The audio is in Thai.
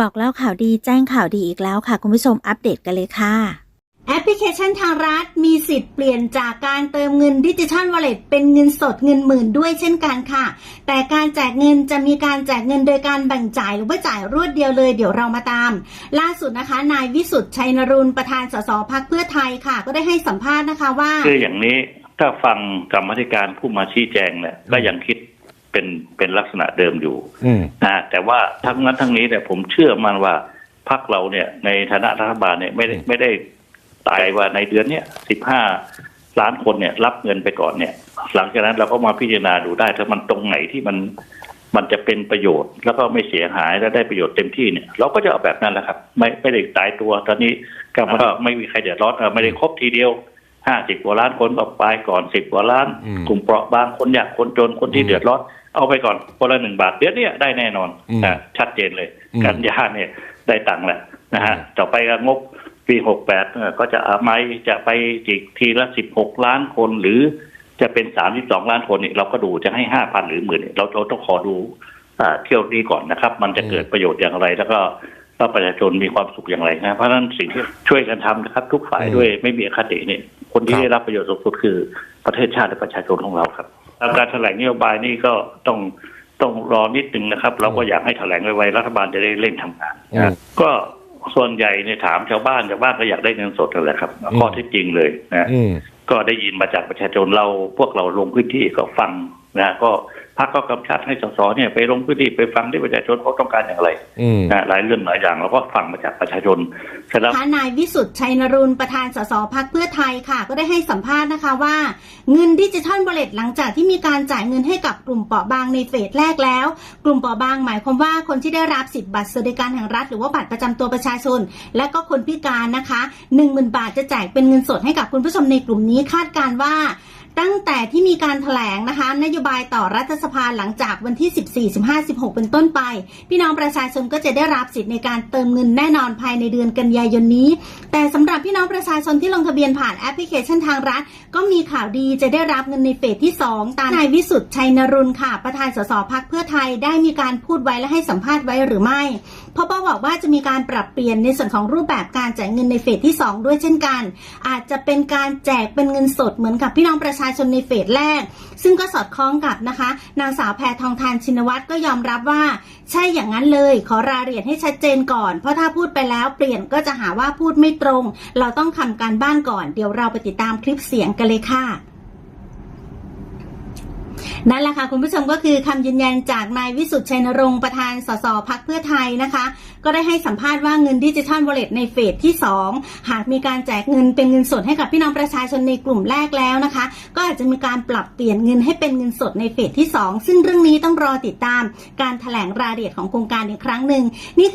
บอกเล่าข่าวดีแจ้งข่าวดีอีกแล้วค่ะ คุณผู้ชมอัปเดตกันเลยค่ะ แอปพลิเคชันทางรัฐมีสิทธิ์เปลี่ยนจากการเติมเงินดิจิทัลวอลเล็ตเป็นเงินสดเงินหมื่นด้วยเช่นกันค่ะ แต่การแจกเงินจะมีการแจกเงินโดยการแบ่งจ่ายหรือว่าจ่ายรวดเดียวเลยเดี๋ยวเรามาตาม ล่าสุดนะคะ นายวิสุทธ์ชัยนรุนประธานสสพักเพื่อไทยค่ะ ก็ได้ให้สัมภาษณ์นะคะว่าคืออย่างนี้ถ้าฟังกรรมาธิการผู้มาชี้แจงเนี่ยก็ยังคิด เป็นเป็นลักษณะเดิมอยู่อืมนะแต่ว่าทั้งนั้นทั้งนี้เนี่ยผมเชื่อมันว่าพรรคเราเนี่ย ในฐานะรัฐบาลเนี่ยไม่ได้ไม่ได้ตายว่าในเดือนเนี้ยสิบห้าล้านคนเนี่ยรับเงินไปก่อนเนี่ย หลังจากนั้นเราก็มาพิจารณาดูได้ถ้ามันตรงไหนที่มันมันจะเป็นประโยชน์ แล้วก็ไม่เสียหายและได้ประโยชน์เต็มที่เนี่ย เราก็จะเอาแบบนั้นแหละครับ ไม่ไม่ได้ตายตัวตอนนี้ก็มันก็ไม่มีใครเดือดร้อนเออไม่ได้ครบทีเดียว ห้าสิบกว่าล้านคนก็ไปก่อนสิบกว่าล้านอืมกลุ่มเปราะบางคนยากคนจนคนที่เดือดร้อนเอาไปก่อนคนละหนึ่งบาทเดี๋ยวเนี้ได้แน่นอนอืมนะชัดเจนเลยอืมกันยาเนี่ยได้ตังค์แหละนะฮะอืมต่อไปก็งบปีหกแปดก็จะเอาไหมจะไปอีกทีละสิบหกล้านคนหรือจะเป็นสามสิบสองล้านคนนี่เราก็ดูจะให้ห้าพันหรือหมื่นเราเราต้องขอดูอ่าเที่ยวนี้ก่อนนะครับ มันจะเกิดประโยชน์อย่างไรแล้วก็ ว่าประชาชนมีความสุขอย่างไรนะเพราะฉะนั้นสิ่งที่ช่วยกันทำนะครับ ทุกฝ่ายอืมด้วยไม่มีอคติเนี่ย คนที่ครับได้รับประโยชน์สูงสุดคือประเทศชาติและประชาชนของเราครับแล้วการแถลงนโยบายนี่ก็ต้องต้องรอนิดนึงนะครับ เราก็อยากให้แถลงไวๆรัฐบาลจะได้เร่งทำงานอืมนะก็ส่วนใหญ่เนี่ยถามชาวบ้านชาวบ้านก็อยากได้เงินสดนั่นแหละครับอืมข้อเท็จจริงเลยนะอืมก็ได้ยินมาจากประชาชนเราพวกเราลงพื้นที่ก็ฟัง นะก็พักก็กำชับให้สสเนี่ยไปลงพื้นที่ไปฟังที่ประชาชนเขาต้องการอย่างไรอืมนะหลายเรื่องหลายอย่างเราก็ฟังมาจากประชาชนเสร็จแล้วทนายวิสุทธ์ชัยนรุนประธานสสพักเพื่อไทยค่ะ ก็ได้ให้สัมภาษณ์นะคะว่า เงินดิจิทัลวอลเล็ตหลังจากที่มีการจ่ายเงินให้กับกลุ่มเปราะบางในเฟสแรกแล้ว กลุ่มเปราะบางหมายความว่าคนที่ได้รับสิทธิ์บัตรสวัสดิการแห่งรัฐ หรือว่าบัตรประจำตัวประชาชน และก็คนพิการนะคะ10,000 บาทจะแจกเป็นเงินสดให้กับคุณผู้ชมในกลุ่มนี้คาดการณ์ว่า ตั้งแต่ที่มีการแถลงนะคะ นโยบายต่อรัฐสภาหลังจากวันที่ 14 15 16 เป็นต้นไป พี่น้องประชาชนก็จะได้รับสิทธิ์ในการเติมเงินแน่นอนภายในเดือนกันยายนนี้ แต่สำหรับพี่น้องประชาชนที่ลงทะเบียนผ่านแอปพลิเคชันทางรัฐ ก็มีข่าวดีจะได้รับเงินในเฟสที่ 2 ตามนายวิสุทธ์ชัยนรุนค่ะ ประธานสสพักเพื่อไทยได้มีการพูดไว้และให้สัมภาษณ์ไว้หรือไม่พราะป้าบอกว่าจะมีการปรับเปลี่ยนในส่วนของรูปแบบการจ่ายเงินในเฟสที่ 2 ด้วยเช่นกัน อาจจะเป็นการแจกเป็นเงินสดเหมือนกับพี่น้องประชาชนในเฟสแรก ซึ่งก็สอดคล้องกับนะคะ นางสาวแพทองทานชินวัตรก็ยอมรับว่า ใช่อย่างนั้นเลย ขอรายละเอียดให้ชัดเจนก่อน เพราะถ้าพูดไปแล้วเปลี่ยนก็จะหาว่าพูดไม่ตรง เราต้องทำการบ้านก่อน เดี๋ยวเราไปติดตามคลิปเสียงกันเลยค่ะ นั่นแหละค่ะคุณผู้ชมก็คือคำยืนยันจากนายวิสุทธิ์ชัยนรงค์ประธานสสพักเพื่อไทยนะคะ ก็ได้ให้สัมภาษณ์ว่าเงินดิจิทัลวอลเล็ตในเฟสที่ 2 หากมีการแจกเงินเป็นเงินสดให้กับพี่น้องประชาชนในกลุ่มแรกแล้วนะคะ ก็อาจจะมีการปรับเปลี่ยนเงินให้เป็นเงินสดในเฟสที่ 2 ซึ่งเรื่องนี้ต้องรอติดตามการแถลงรายละเอียดของโครงการอีกครั้งหนึ่งนี่คือ